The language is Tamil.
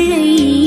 மழை